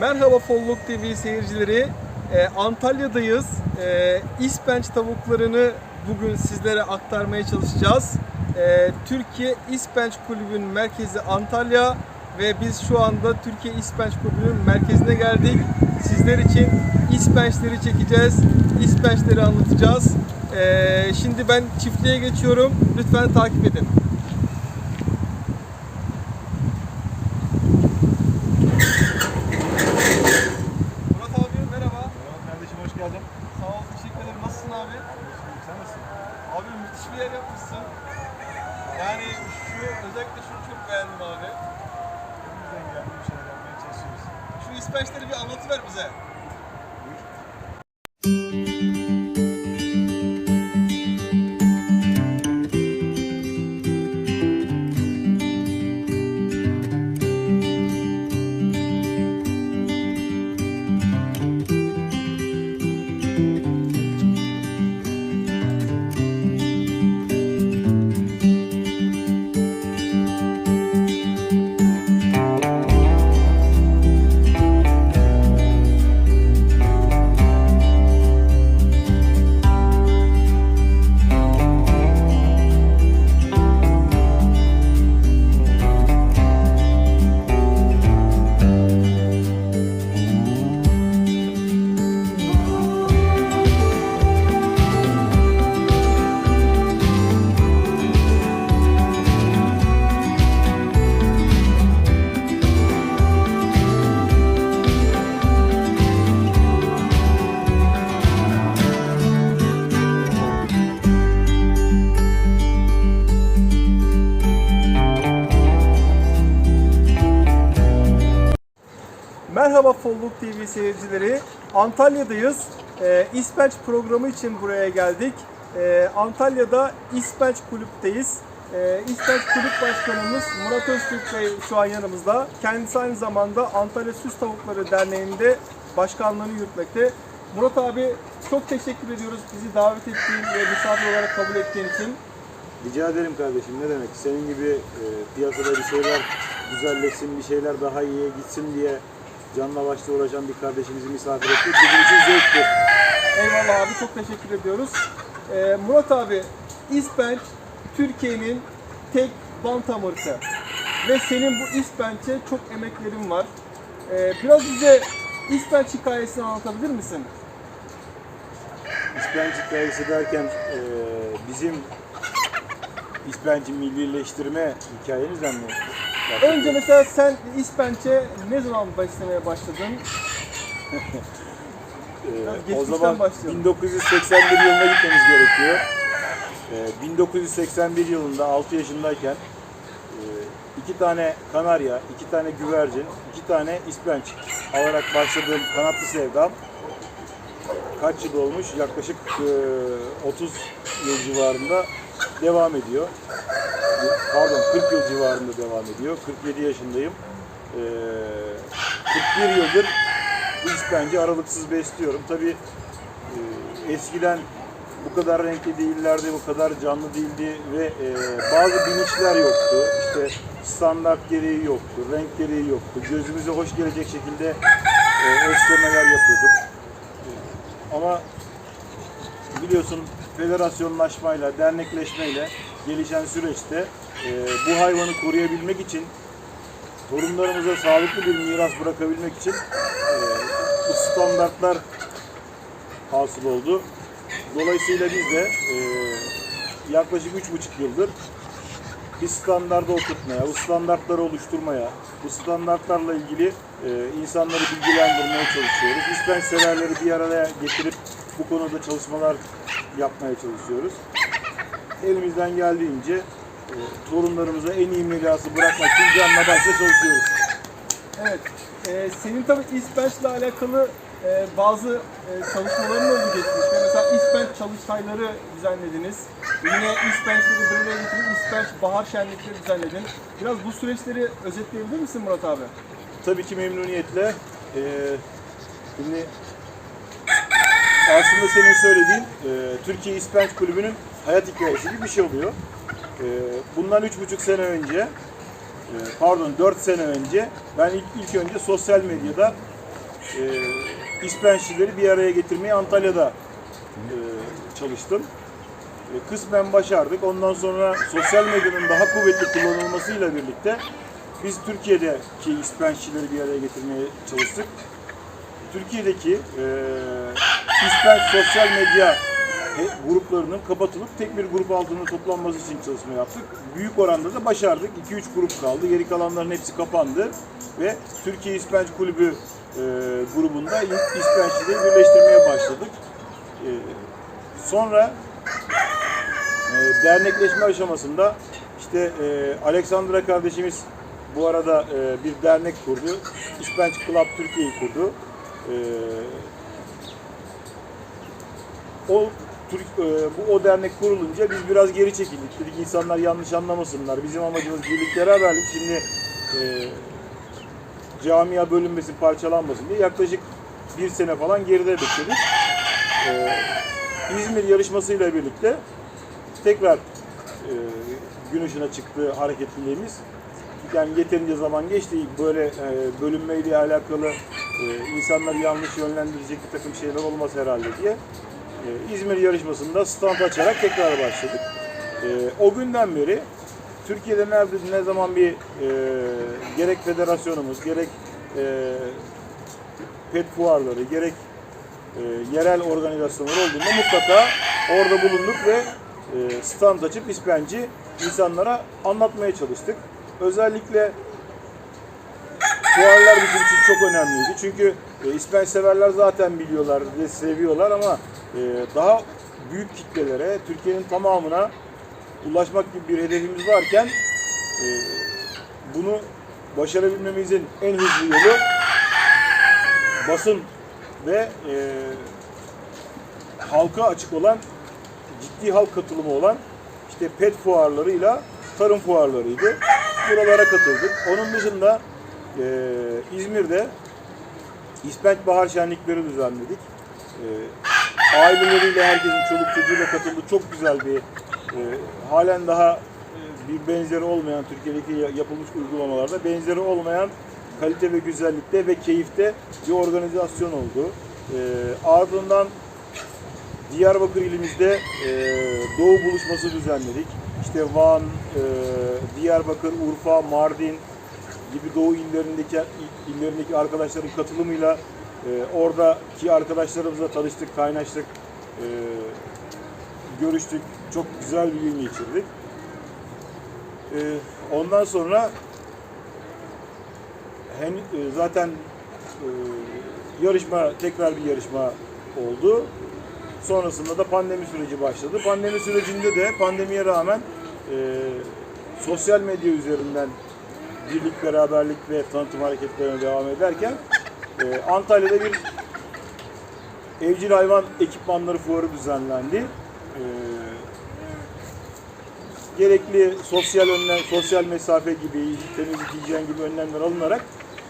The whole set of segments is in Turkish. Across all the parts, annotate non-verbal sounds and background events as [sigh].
Merhaba Folluk TV seyircileri. Ee, Antalya'dayız. Ee, İspenç tavuklarını bugün sizlere aktarmaya çalışacağız. Ee, Türkiye İspenç Kulübü'nün merkezi Antalya ve biz şu anda Türkiye İspenç Kulübü'nün merkezine geldik. Sizler için İspençleri çekeceğiz, İspençleri anlatacağız. Ee, şimdi ben çiftliğe geçiyorum. Lütfen takip edin. Murat abi merhaba. Merhaba kardeşim hoş geldin. Sağ ol, teşekkür ederim. Nasılsın abi? Sen nasılsın? Abi müthiş bir yer yapmışsın. Yani şu, özellikle şunu çok beğendim abi. Elimizden geldiği bir şeyler yapmaya çalışıyoruz. Şu ispençleri bir anlatıver bize. Merhaba Folluk TV seyircileri. Antalya'dayız. Ee, İspenç programı için buraya geldik. Ee, Antalya'da İspenç Kulüp'teyiz. Ee, İspenç Kulüp Başkanımız Murat Öztürk Bey şu an yanımızda. Kendisi aynı zamanda Antalya Süs Tavukları Derneği'nde başkanlığını yürütmekte. Murat abi çok teşekkür ediyoruz bizi davet ettiğin ve misafir olarak kabul ettiğin için. Rica ederim kardeşim ne demek. Senin gibi e, piyasada bir şeyler güzelleşsin, bir şeyler daha iyiye gitsin diye canla başla uğraşan bir kardeşimizi misafir etmek bizim için zevktir. Eyvallah abi çok teşekkür ediyoruz. Ee, Murat abi İspenç Türkiye'nin tek bant ırkı. Ve senin bu İspenç'e çok emeklerin var. Ee, biraz bize İspenç hikayesini anlatabilir misin? İspenç hikayesi derken e, bizim İspenç'i millileştirme hikayemizden mi? Bahsediyorsun? Önce mesela sen İspenç'e ne zaman beslemeye başladın? [laughs] Ee, o zaman başlayalım. 1981 yılına gitmemiz gerekiyor. Ee, 1981 yılında 6 yaşındayken e, iki tane kanarya, iki tane güvercin, iki tane ispenç alarak başladığım kanatlı sevdam kaç yıl olmuş? Yaklaşık e, 30 yıl civarında devam ediyor. Pardon 40 yıl civarında devam ediyor. 47 yaşındayım. Ee, 41 yıldır bu ispenci aralıksız besliyorum. Tabii e, eskiden bu kadar renkli değillerdi, bu kadar canlı değildi ve e, bazı bilinçler yoktu. İşte standart gereği yoktu, renk gereği yoktu. Gözümüze hoş gelecek şekilde e, esnemeler yapıyorduk. E, ama biliyorsun federasyonlaşmayla, dernekleşmeyle gelişen süreçte e, bu hayvanı koruyabilmek için torunlarımıza sağlıklı bir miras bırakabilmek için e, bu standartlar hasıl oldu. Dolayısıyla biz de e, yaklaşık üç buçuk yıldır bir standarda oturtmaya, bu standartları oluşturmaya, bu standartlarla ilgili e, insanları bilgilendirmeye çalışıyoruz. İspenç severleri bir araya getirip bu konuda çalışmalar yapmaya çalışıyoruz. Elimizden geldiğince e, torunlarımıza en iyi mirası bırakmak için canla başla çalışıyoruz. Evet. Ee, senin tabii İspenç'le alakalı e, bazı e, çalışmaların oldu geçmişte. Mesela İspenç çalıştayları düzenlediniz. Yine İspenç'leri bir araya getirip İspenç bahar şenlikleri düzenledin. Biraz bu süreçleri özetleyebilir misin Murat abi? Tabii ki memnuniyetle. Ee, şimdi aslında senin söylediğin e, Türkiye İspenç Kulübü'nün hayat hikayesi gibi bir şey oluyor. Ee, bundan üç buçuk sene önce, e, pardon dört sene önce ben ilk, ilk önce sosyal medyada e, İspençlileri bir araya getirmeye Antalya'da e, çalıştım. E, kısmen başardık. Ondan sonra sosyal medyanın daha kuvvetli kullanılmasıyla birlikte biz Türkiye'deki İspençlileri bir araya getirmeye çalıştık. Türkiye'deki e, İspenç sosyal medya gruplarının kapatılıp tek bir grup altında toplanması için çalışma yaptık. Büyük oranda da başardık. 2-3 grup kaldı. Geri kalanların hepsi kapandı. Ve Türkiye İspenç Kulübü e, grubunda İspençlileri birleştirmeye başladık. E, sonra e, dernekleşme aşamasında işte e, Alexandra kardeşimiz bu arada e, bir dernek kurdu. İspenç Club Türkiye'yi kurdu. E, o Türk, e, bu o dernek kurulunca biz biraz geri çekildik. Dedik insanlar yanlış anlamasınlar. Bizim amacımız birlik beraberlik. Şimdi e, camia bölünmesin, parçalanmasın diye yaklaşık bir sene falan geride bekledik. E, İzmir yarışmasıyla birlikte tekrar e, gün ışığına çıktı hareketliliğimiz. Yani yeterince zaman geçti. Böyle e, bölünmeyle alakalı e, insanları yanlış yönlendirecek bir takım şeyler olmaz herhalde diye. E, İzmir yarışmasında stand açarak tekrar başladık. E, o günden beri Türkiye'de nerede ne zaman bir e, gerek federasyonumuz, gerek e, pet fuarları, gerek e, yerel organizasyonlar olduğunda mutlaka orada bulunduk ve e, stand açıp ispenci insanlara anlatmaya çalıştık. Özellikle fuarlar bizim için çok önemliydi. Çünkü e, ispenç severler zaten biliyorlar ve seviyorlar ama daha büyük kitlelere, Türkiye'nin tamamına ulaşmak gibi bir hedefimiz varken e, bunu başarabilmemizin en hızlı yolu basın ve e, halka açık olan, ciddi halk katılımı olan işte pet fuarlarıyla tarım fuarlarıydı. Buralara katıldık. Onun dışında e, İzmir'de İspenç Bahar Şenlikleri düzenledik. E, aileleriyle herkesin çoluk çocuğuyla katıldığı çok güzel bir e, halen daha e, bir benzeri olmayan Türkiye'deki ya- yapılmış uygulamalarda benzeri olmayan kalite ve güzellikte ve keyifte bir organizasyon oldu. E, ardından Diyarbakır ilimizde e, Doğu buluşması düzenledik. İşte Van, e, Diyarbakır, Urfa, Mardin gibi Doğu illerindeki illerindeki arkadaşların katılımıyla e, oradaki arkadaşlarımızla tanıştık, kaynaştık, e, görüştük. Çok güzel bir gün geçirdik. E, ondan sonra hem, e, zaten e, yarışma tekrar bir yarışma oldu. Sonrasında da pandemi süreci başladı. Pandemi sürecinde de pandemiye rağmen e, sosyal medya üzerinden birlik, beraberlik ve tanıtım hareketlerine devam ederken e, Antalya'da bir evcil hayvan ekipmanları fuarı düzenlendi. E, gerekli sosyal önlem, sosyal mesafe gibi, temizlik, hijyen gibi önlemler alınarak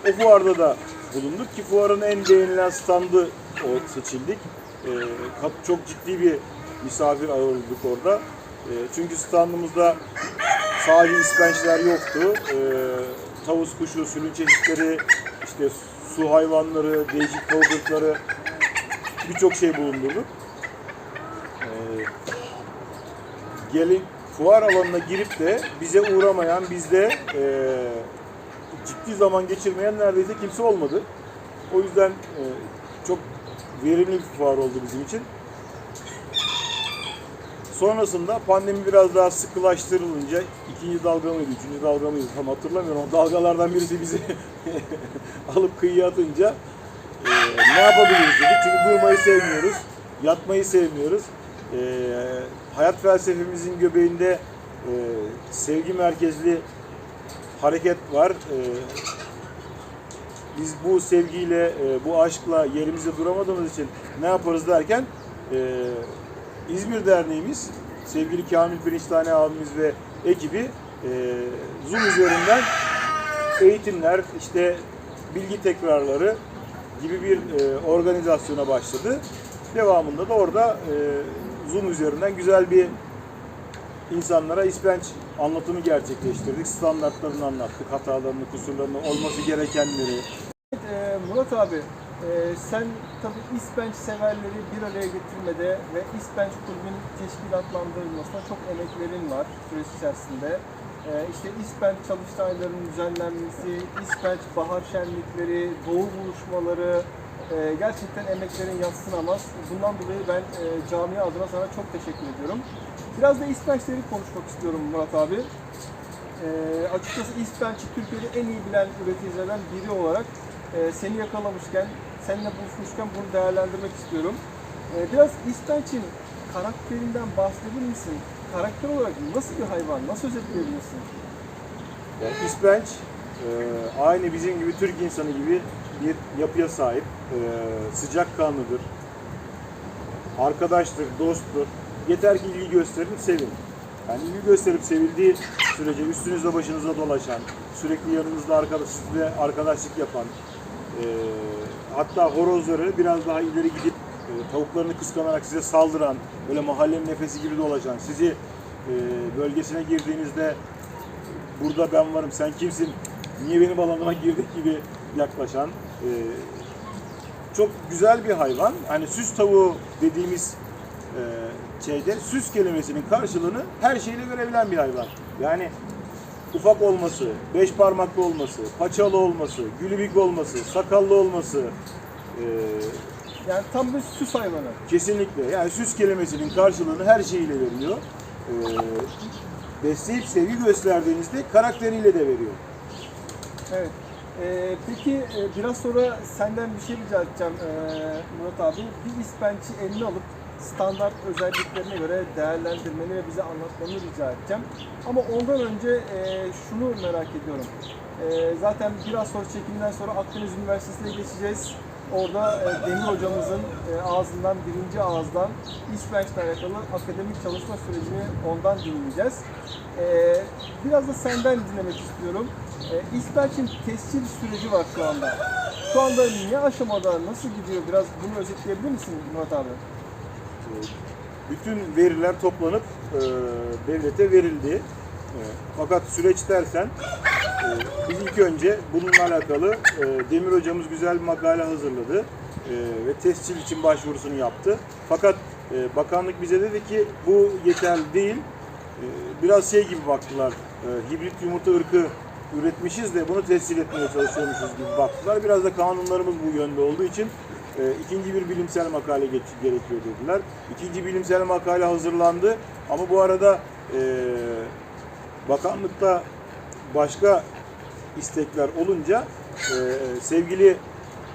o fuarda da bulunduk ki fuarın en beğenilen standı o seçildik. Kat- çok ciddi bir misafir ağırladık orada. Ee, çünkü standımızda sadece ispençler yoktu. Ee, tavus kuşu, sülün çeşitleri, işte su hayvanları, değişik tavukları birçok şey bulundurduk. Ee, gelin fuar alanına girip de bize uğramayan, bizde e, ciddi zaman geçirmeyen neredeyse kimse olmadı. O yüzden e, çok verimli bir fuar oldu bizim için. Sonrasında pandemi biraz daha sıkılaştırılınca ikinci dalga mıydı, üçüncü dalga mıydı tam hatırlamıyorum. O dalgalardan birisi bizi [laughs] alıp kıyıya atınca e, ne yapabiliriz dedik. Çünkü durmayı sevmiyoruz, yatmayı sevmiyoruz. E, hayat felsefemizin göbeğinde e, sevgi merkezli hareket var. E, biz bu sevgiyle, e, bu aşkla yerimizde duramadığımız için ne yaparız derken e, İzmir Derneğimiz, sevgili Kamil Pirinçtane abimiz ve ekibi e, Zoom üzerinden eğitimler, işte bilgi tekrarları gibi bir e, organizasyona başladı. Devamında da orada e, Zoom üzerinden güzel bir insanlara ispenç anlatımı gerçekleştirdik. Standartlarını anlattık, hatalarını, kusurlarını, olması gerekenleri. Ee, Murat abi, Ee, sen tabii İspenç severleri bir araya getirmede ve İspenç kulübün teşkilatlandırılmasına çok emeklerin var süreç içerisinde. Ee, işte İspenç çalıştaylarının düzenlenmesi, İspenç bahar şenlikleri, doğu buluşmaları e, gerçekten emeklerin yatsınamaz. Bundan dolayı ben e, camia adına sana çok teşekkür ediyorum. Biraz da İspençleri konuşmak istiyorum Murat abi. Ee, açıkçası İspenç'i Türkiye'de en iyi bilen üreticilerden biri olarak e, seni yakalamışken, seninle buluşmuşken bunu değerlendirmek istiyorum. Ee, biraz İspenç'in karakterinden bahsedebilir misin? Karakter olarak nasıl bir hayvan, nasıl özetleyebilirsin? Yani İspenç e, aynı bizim gibi Türk insanı gibi bir yapıya sahip. E, sıcakkanlıdır. Arkadaştır, dosttur. Yeter ki ilgi gösterin, sevin. Yani ilgi gösterip sevildiği sürece üstünüzde başınıza dolaşan, sürekli yanınızda arkadaş, sizle arkadaşlık yapan, e, hatta horozları biraz daha ileri gidip e, tavuklarını kıskanarak size saldıran, böyle mahallenin nefesi gibi dolaşan, sizi e, bölgesine girdiğinizde burada ben varım, sen kimsin, niye benim alanıma girdik gibi yaklaşan e, çok güzel bir hayvan. Hani süs tavuğu dediğimiz e, şeyde süs kelimesinin karşılığını her şeyle verebilen bir hayvan. Yani ufak olması, beş parmaklı olması, paçalı olması, gülübük olması, sakallı olması e, Yani tam bir süs hayvanı. kesinlikle yani süs kelimesinin karşılığını her şeyiyle veriyor. E, besleyip sevgi gösterdiğinizde karakteriyle de veriyor. Evet. Ee, peki e, biraz sonra senden bir şey rica edeceğim ee, Murat abi. Bir ispençi eline alıp standart özelliklerine göre değerlendirmeni ve bize anlatmanı rica edeceğim. Ama ondan önce e, şunu merak ediyorum. E, zaten biraz sonra çekimden sonra Akdeniz Üniversitesi'ne geçeceğiz. Orada e, Demir hocamızın e, ağzından, birinci ağızdan İspenç'le alakalı akademik çalışma sürecini ondan dinleyeceğiz. E, biraz da senden dinlemek istiyorum. E, İspenç'in tescil süreci var şu anda. Şu anda ne aşamada, nasıl gidiyor? Biraz bunu özetleyebilir misin Murat abi? Bütün veriler toplanıp e, devlete verildi. E, fakat süreç dersen e, biz ilk önce bununla alakalı e, Demir hocamız güzel bir makale hazırladı e, ve tescil için başvurusunu yaptı. Fakat e, bakanlık bize dedi ki bu yeterli değil. E, biraz şey gibi baktılar. E, hibrit yumurta ırkı üretmişiz de bunu tescil etmeye çalışıyormuşuz gibi baktılar. Biraz da kanunlarımız bu yönde olduğu için e, ikinci bir bilimsel makale geç, gerekiyor dediler. İkinci bilimsel makale hazırlandı ama bu arada e, bakanlıkta başka istekler olunca e, sevgili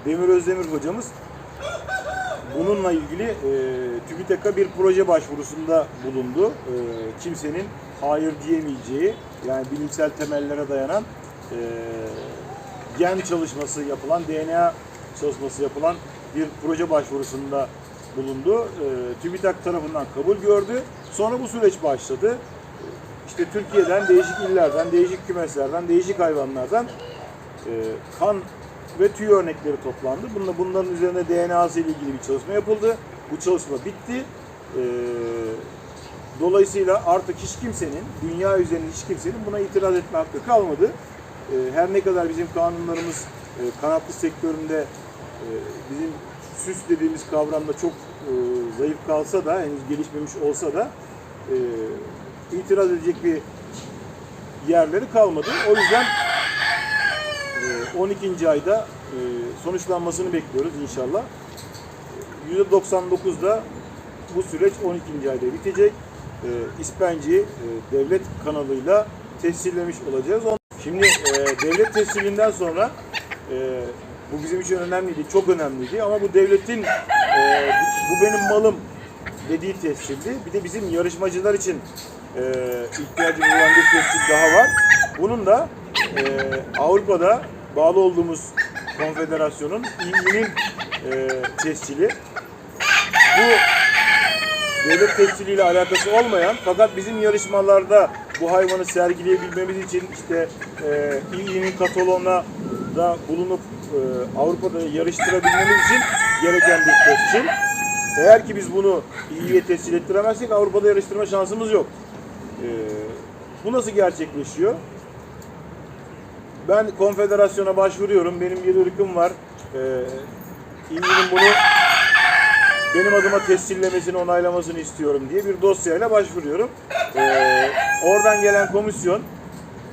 Demir Özdemir hocamız bununla ilgili e, TÜBİTAK'a bir proje başvurusunda bulundu. E, kimsenin hayır diyemeyeceği yani bilimsel temellere dayanan e, gen çalışması yapılan, DNA çalışması yapılan bir proje başvurusunda bulundu. E, TÜBİTAK tarafından kabul gördü. Sonra bu süreç başladı. İşte Türkiye'den, değişik illerden, değişik kümeslerden, değişik hayvanlardan e, kan ve tüy örnekleri toplandı. Bununla bunların üzerine DNA'sı ile ilgili bir çalışma yapıldı. Bu çalışma bitti. E, dolayısıyla artık hiç kimsenin, dünya üzerinde hiç kimsenin buna itiraz etme hakkı kalmadı. E, her ne kadar bizim kanunlarımız e, kanatlı sektöründe bizim süs dediğimiz kavramda çok e, zayıf kalsa da, henüz gelişmemiş olsa da e, itiraz edecek bir yerleri kalmadı. O yüzden e, 12. ayda e, sonuçlanmasını bekliyoruz inşallah. E, %99'da bu süreç 12. ayda bitecek. İspenci devlet kanalıyla tescillemiş olacağız. Şimdi devlet tescilinden sonra bu bizim için önemliydi, çok önemliydi ama bu devletin e, bu benim malım dediği tescildi. Bir de bizim yarışmacılar için e, ihtiyacımız olan bir tescil daha var. Bunun da e, Avrupa'da bağlı olduğumuz konfederasyonun İİ'nin e, tescili. Bu devlet tesciliyle alakası olmayan fakat bizim yarışmalarda bu hayvanı sergileyebilmemiz için işte e, İİ'nin kataloğuna da bulunup e, Avrupa'da yarıştırabilmemiz için gereken bir tescil. Eğer ki biz bunu İİ'ye tescil ettiremezsek Avrupa'da yarıştırma şansımız yok. E, bu nasıl gerçekleşiyor? Ben konfederasyona başvuruyorum. Benim bir ırkım var. E, ilginin bunu benim adıma tescillemesini, onaylamasını istiyorum diye bir dosyayla başvuruyorum. Ee, oradan gelen komisyon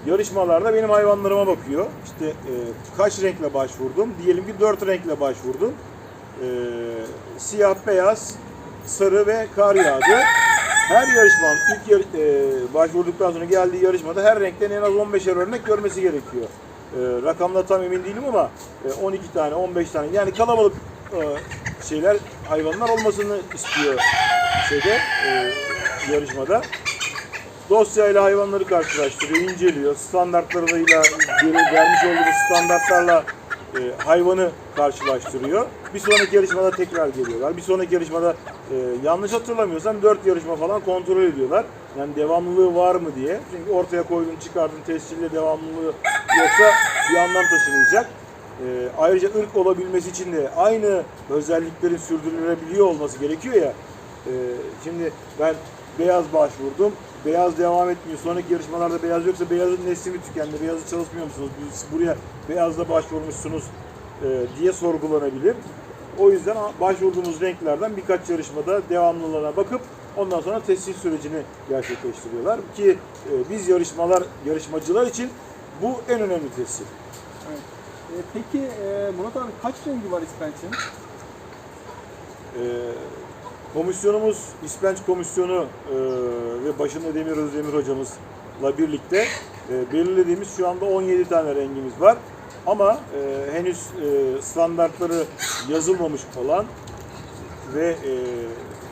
yarışmalarda benim hayvanlarıma bakıyor. İşte e, kaç renkle başvurdum? Diyelim ki dört renkle başvurdum. Ee, siyah, beyaz, sarı ve kar yağdı. Her yarışmanın ilk yar- e, başvurduktan sonra geldiği yarışmada her renkten en az 15'er örnek görmesi gerekiyor. E, rakamda tam emin değilim ama e, 12 tane, 15 tane yani kalabalık e, şeyler, hayvanlar olmasını istiyor şeyde e, yarışmada. Dosyayla hayvanları karşılaştırıyor, inceliyor. Standartlarıyla vermiş olduğumuz standartlarla e, hayvanı karşılaştırıyor. Bir sonraki yarışmada tekrar geliyorlar. Bir sonraki yarışmada e, yanlış hatırlamıyorsam 4 yarışma falan kontrol ediyorlar. Yani devamlılığı var mı diye. Çünkü ortaya koydun, çıkardın, tescille devamlılığı yoksa bir anlam taşımayacak. E, ayrıca ırk olabilmesi için de aynı özelliklerin sürdürülebiliyor olması gerekiyor ya. E, şimdi ben beyaz başvurdum. Beyaz devam etmiyor. Sonraki yarışmalarda beyaz yoksa beyazın nesli mi tükendi? Beyazı çalışmıyor musunuz? Siz buraya beyazla başvurmuşsunuz e, diye sorgulanabilir. O yüzden başvurduğumuz renklerden birkaç yarışmada devamlılığına bakıp ondan sonra tescil sürecini gerçekleştiriyorlar. Ki e, biz yarışmalar, yarışmacılar için bu en önemli tescil. Evet. E, peki e, Murat abi kaç rengi var ispençin? Ee, komisyonumuz, İspenç Komisyonu e, ve başında Demir Özdemir hocamızla birlikte e, belirlediğimiz şu anda 17 tane rengimiz var. Ama e, henüz e, standartları yazılmamış olan ve e,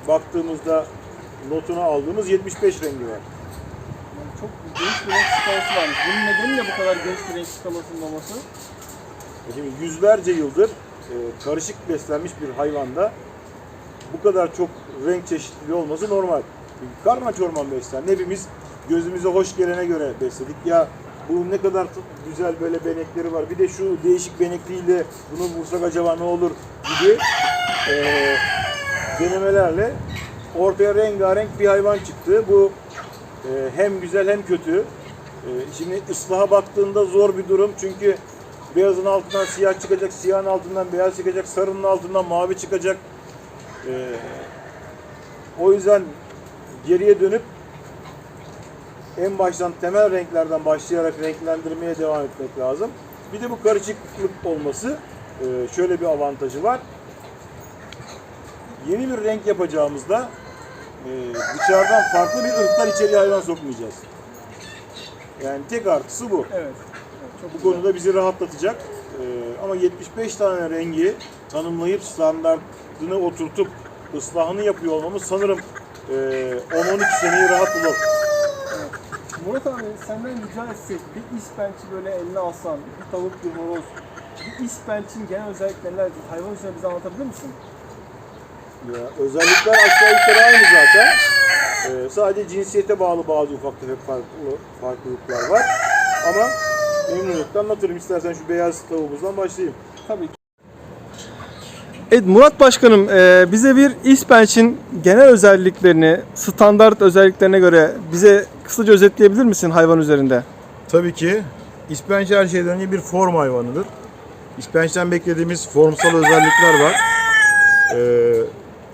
baktığımızda notunu aldığımız 75 rengi var. Yani çok geniş bir renk skalası varmış. Bunun nedeni ne bu kadar geniş bir renk skalasının olması? E Şimdi yüzlerce yıldır e, karışık beslenmiş bir hayvanda bu kadar çok renk çeşitliliği olması normal. Çünkü karma çorman beslen. Hepimiz gözümüze hoş gelene göre besledik. Ya bu ne kadar güzel böyle benekleri var. Bir de şu değişik benekliğiyle bunu vursak acaba ne olur gibi e, denemelerle ortaya rengarenk bir hayvan çıktı. Bu e, hem güzel hem kötü. E, şimdi ıslaha baktığında zor bir durum çünkü beyazın altından siyah çıkacak, siyahın altından beyaz çıkacak, sarının altından mavi çıkacak. E, o yüzden geriye dönüp en baştan temel renklerden başlayarak renklendirmeye devam etmek lazım. Bir de bu karışıklık olması e, şöyle bir avantajı var. Yeni bir renk yapacağımızda e, dışarıdan farklı bir ırklar içeriye hayvan sokmayacağız. Yani tek artısı bu. Evet. evet çok Bu güzel. konuda bizi rahatlatacak. Ee, ama 75 tane rengi tanımlayıp standartını oturtup ıslahını yapıyor olmamız sanırım e, 10-12 seneyi rahat bulur. Murat abi senden rica etsek bir ispençi böyle eline alsan, bir tavuk, bir horoz, bir ispençin genel özellikleri nelerdir? Hayvan üzerine bize anlatabilir misin? Ya, özellikler aşağı yukarı aynı zaten. Ee, sadece cinsiyete bağlı bazı ufak tefek farklı, farklılıklar var. Ama memnuniyetle anlatırım. İstersen şu beyaz tavuğumuzdan başlayayım. Tabii ki. Evet Murat Başkanım e, bize bir ispençin genel özelliklerini, standart özelliklerine göre bize kısaca özetleyebilir misin hayvan üzerinde? Tabii ki İspenç her şeyden önce bir form hayvanıdır. İspençten beklediğimiz formsal özellikler var. Ee,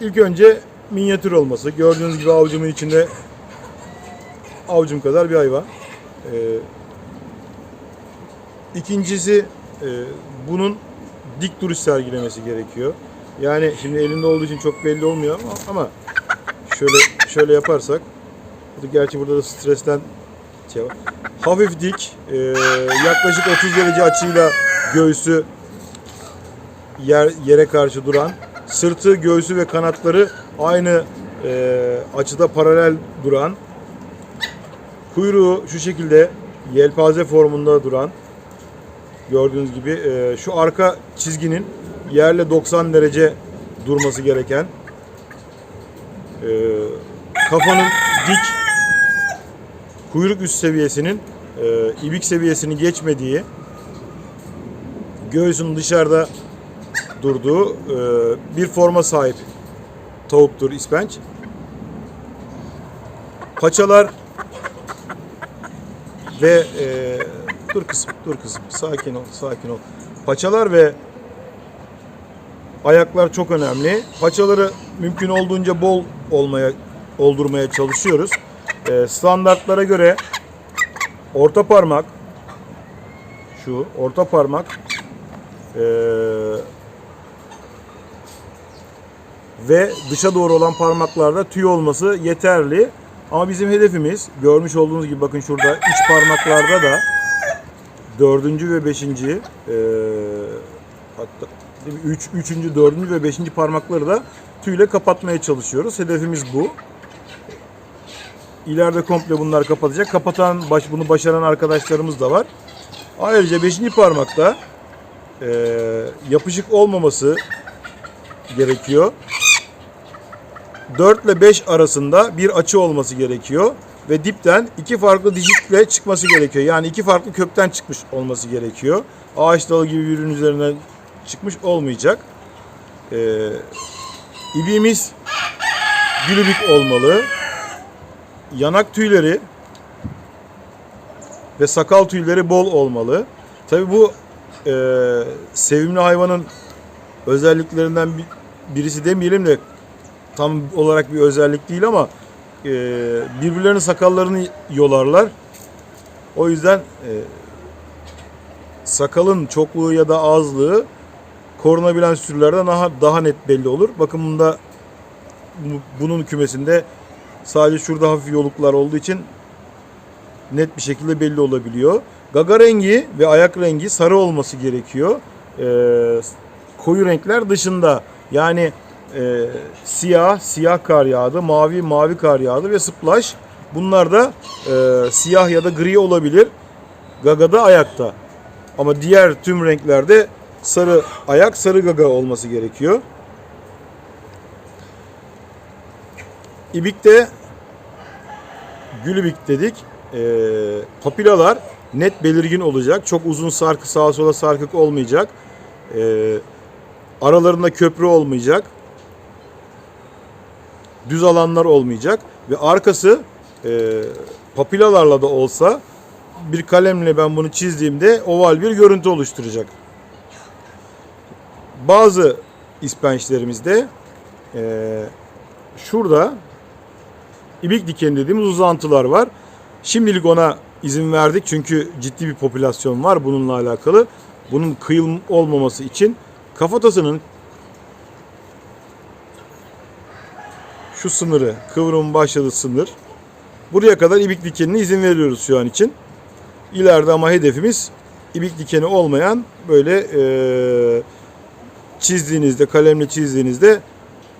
ilk önce minyatür olması. Gördüğünüz gibi avucumun içinde avucum kadar bir hayvan. Ee, ikincisi e, bunun dik duruş sergilemesi gerekiyor. Yani şimdi elinde olduğu için çok belli olmuyor ama, ama şöyle şöyle yaparsak gerçi burada da stresten şey var. Hafif dik, e, yaklaşık 30 derece açıyla göğsü yer, yere karşı duran, sırtı, göğsü ve kanatları aynı e, açıda paralel duran, kuyruğu şu şekilde yelpaze formunda duran, gördüğünüz gibi e, şu arka çizginin yerle 90 derece durması gereken, e, kafanın dik, kuyruk üst seviyesinin e, ibik seviyesini geçmediği, göğsün dışarıda durduğu e, bir forma sahip tavuktur ispenç. Paçalar ve e, dur kızım, dur kızım, sakin ol, sakin ol. Paçalar ve Ayaklar çok önemli. Paçaları mümkün olduğunca bol olmaya oldurmaya çalışıyoruz. Ee, standartlara göre orta parmak şu orta parmak ee, ve dışa doğru olan parmaklarda tüy olması yeterli. Ama bizim hedefimiz görmüş olduğunuz gibi bakın şurada iç parmaklarda da dördüncü ve beşinci eee hatta değil mi? üç, üçüncü, dördüncü ve beşinci parmakları da tüyle kapatmaya çalışıyoruz. Hedefimiz bu. İleride komple bunlar kapatacak. Kapatan, baş, bunu başaran arkadaşlarımız da var. Ayrıca beşinci parmakta eee, yapışık olmaması gerekiyor. 4 ile 5 arasında bir açı olması gerekiyor. Ve dipten iki farklı dijitle çıkması gerekiyor. Yani iki farklı kökten çıkmış olması gerekiyor. Ağaç dalı gibi bir ürün üzerinden çıkmış olmayacak. Ee, ibiğimiz gülübük olmalı. Yanak tüyleri ve sakal tüyleri bol olmalı. Tabi bu e, sevimli hayvanın özelliklerinden bir- birisi demeyelim de tam olarak bir özellik değil ama e, birbirlerinin sakallarını yolarlar. O yüzden e, sakalın çokluğu ya da azlığı korunabilen sürülerde daha daha net belli olur. Bakın bunda bu- bunun kümesinde sadece şurada hafif yoluklar olduğu için net bir şekilde belli olabiliyor. Gaga rengi ve ayak rengi sarı olması gerekiyor. Ee, koyu renkler dışında yani e, siyah, siyah kar yağdı, mavi, mavi kar yağdı ve splash. Bunlar da e, siyah ya da gri olabilir. Gagada ayakta. Ama diğer tüm renklerde sarı ayak, sarı gaga olması gerekiyor. İbikte gülübik dedik. E, papilalar net belirgin olacak. Çok uzun sarkı sağa sola sarkık olmayacak. E, aralarında köprü olmayacak. Düz alanlar olmayacak ve arkası e, papilalarla da olsa bir kalemle ben bunu çizdiğimde oval bir görüntü oluşturacak. Bazı ispençlerimizde e, şurada ibik dikeni dediğimiz uzantılar var. Şimdilik ona izin verdik çünkü ciddi bir popülasyon var bununla alakalı. Bunun kıyıl olmaması için kafatasının şu sınırı, kıvrımın başladığı sınır. Buraya kadar ibik dikenine izin veriyoruz şu an için. İleride ama hedefimiz ibik dikeni olmayan böyle eee, çizdiğinizde, kalemle çizdiğinizde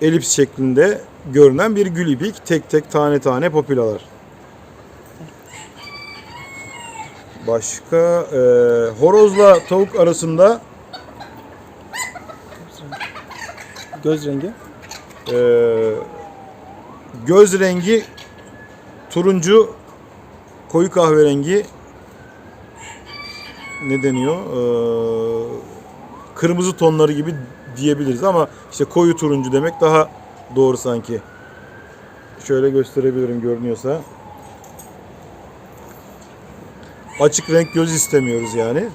elips şeklinde görünen bir gül ibik. Tek tek tane tane papilalar. Başka eee, horozla tavuk arasında Göz rengi. Ee, göz rengi turuncu koyu kahverengi ne deniyor? Ee, kırmızı tonları gibi diyebiliriz ama işte koyu turuncu demek daha doğru sanki. Şöyle gösterebilirim görünüyorsa. Açık renk göz istemiyoruz yani.